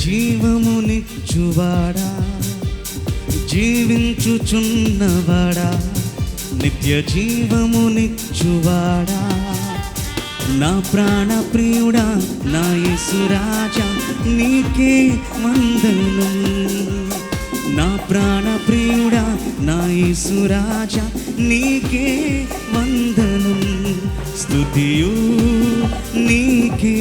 జీవమునిచ్చువాడా? జీవించుచున్నవాడా? నిత్య జీవమునిచ్చువాడా నా ప్రాణ ప్రియుడా నా యేసురాజా నీకే వందనం. నా ప్రాణ ప్రియుడా నా యేసురాజా నీకే వందనం. స్తుతియు నీకే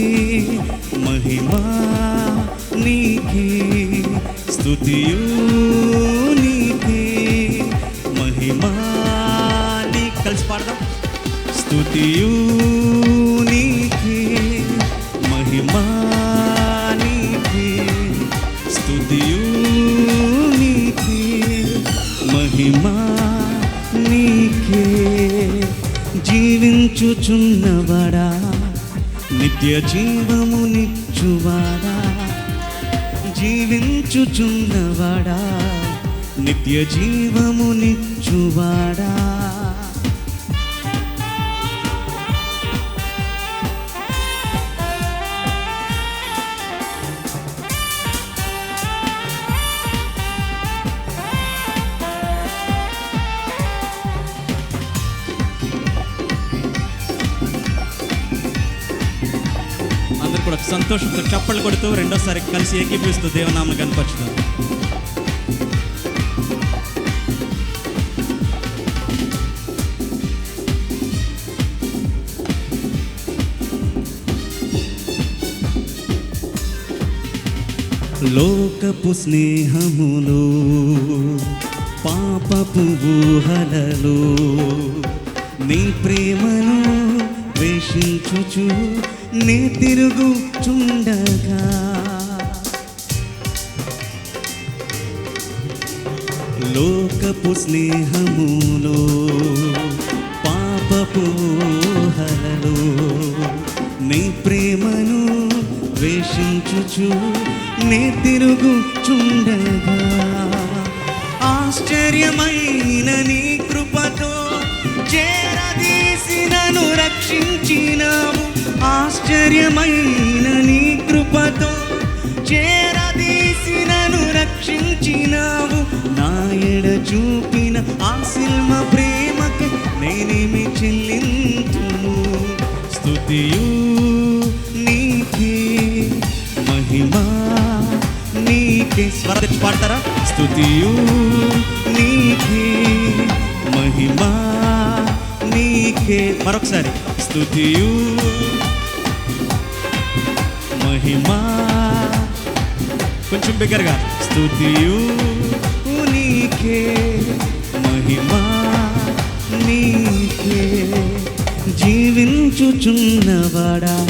జీవించుచున్నవాడా? నిత్య జీవము నిచ్చువాడా జీవించుచున్నవాడా? నిత్య జీవము నిచ్చువాడా సంతోషంతో చప్పట్లు కొడుతూ రెండోసారి కలిసి ఏకీపిస్తూ దేవనామను కనపరుచుతాం లోకపు స్నేహములు పాపపు ఊహలలో నీ ప్రేమను వేషించుచు నే తిరుగుచుండగా. లోకపు స్నేహములో పాపపు హలలో నీ ప్రేమను వేషించుచు నే తిరుగుచుండగా. ఆశ్చర్యమైన నీ కృపతో చేరదీసినను రక్షించినా ఆశ్చర్యమైన నీ కృపతో చేరదీసినను రక్షించినావు. నాయడ చూపిన ఆశిల్మ ప్రేమకి నేనేమి చెల్లింతును స్థుతియు నీకే మహిమా నీకే స్వర పాడతారా? స్థుతియు నీకే మహిమా. నీకే మరొకసారి. స్తుతియు మహిమా. కొంచెం బిగ్గరగా. స్తుతియు నీకే మహిమా. నీకే జీవించుచున్నవాడా.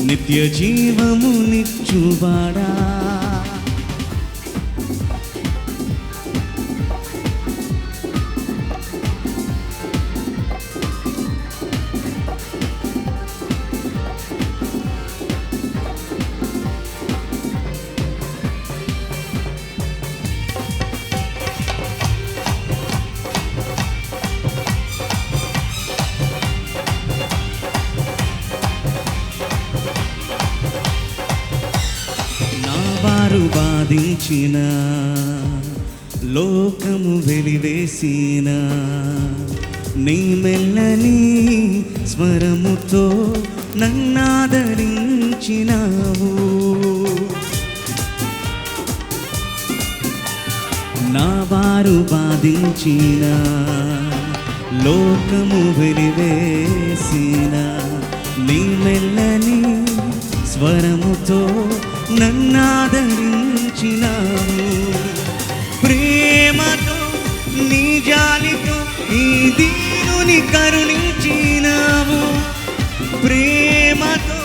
నిత్య జీవము నిచ్చువాడా. బాధించిన లోకము వెలివేసిన నీ మెల్లని స్వరముతో నన్నాదరించినావు. నా వారు బాధించిన లోకము వెలివేసిన నీ మెల్లని స్వరముతో నన్నాదరించినావు. ప్రేమతో నీ జాలితో నీ దీనుని కరుణించినావు. ప్రేమతో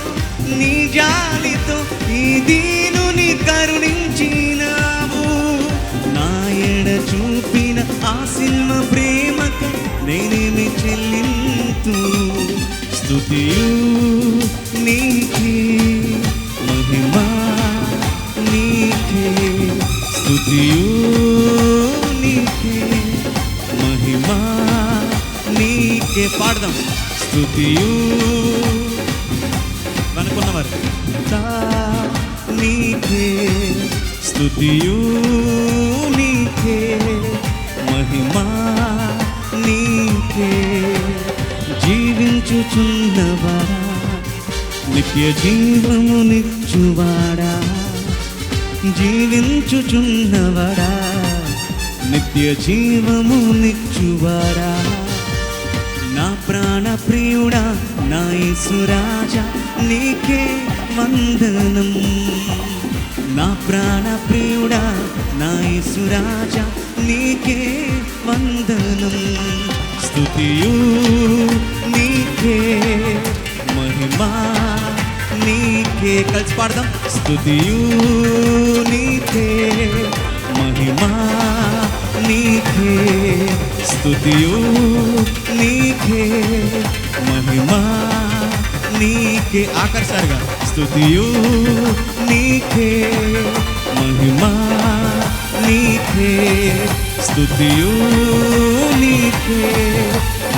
నీ జాలితో నీ దీనుని కరుణించినావు. నా ఎడ చూపిన ఆ ప్రేమకు ప్రేమక నేనేమి చెల్లింతు. స్తుతియు నీ నీకే మహిమా నీకే పాడదాం. స్తుతియు అనుకున్నవారు తా నీకే స్తుతియు నీకే మహిమా నీకే జీవించుచున్నవాడా నిత్య జీవము నిచ్చువాడా జీవించుచున్నవడా నిత్య జీవము నిచ్చువారా? నా ప్రాణ ప్రియుడా నా యేసురాజా నీకే వందనం. నా ప్రాణ ప్రియుడా నా యేసురాజా నీకే వందనం. స్తుతియు నీకే మహిమా. నీకే కలిసి పాడదాం. స్తుతియు నీకే మహిమా నీకే స్తుతియు నీకే మహిమా నీకే ఆఖరిసారిగా స్తుతియు నీకే మహిమా నీకే స్తుతియు నీకే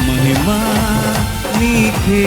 మహిమా నీకే.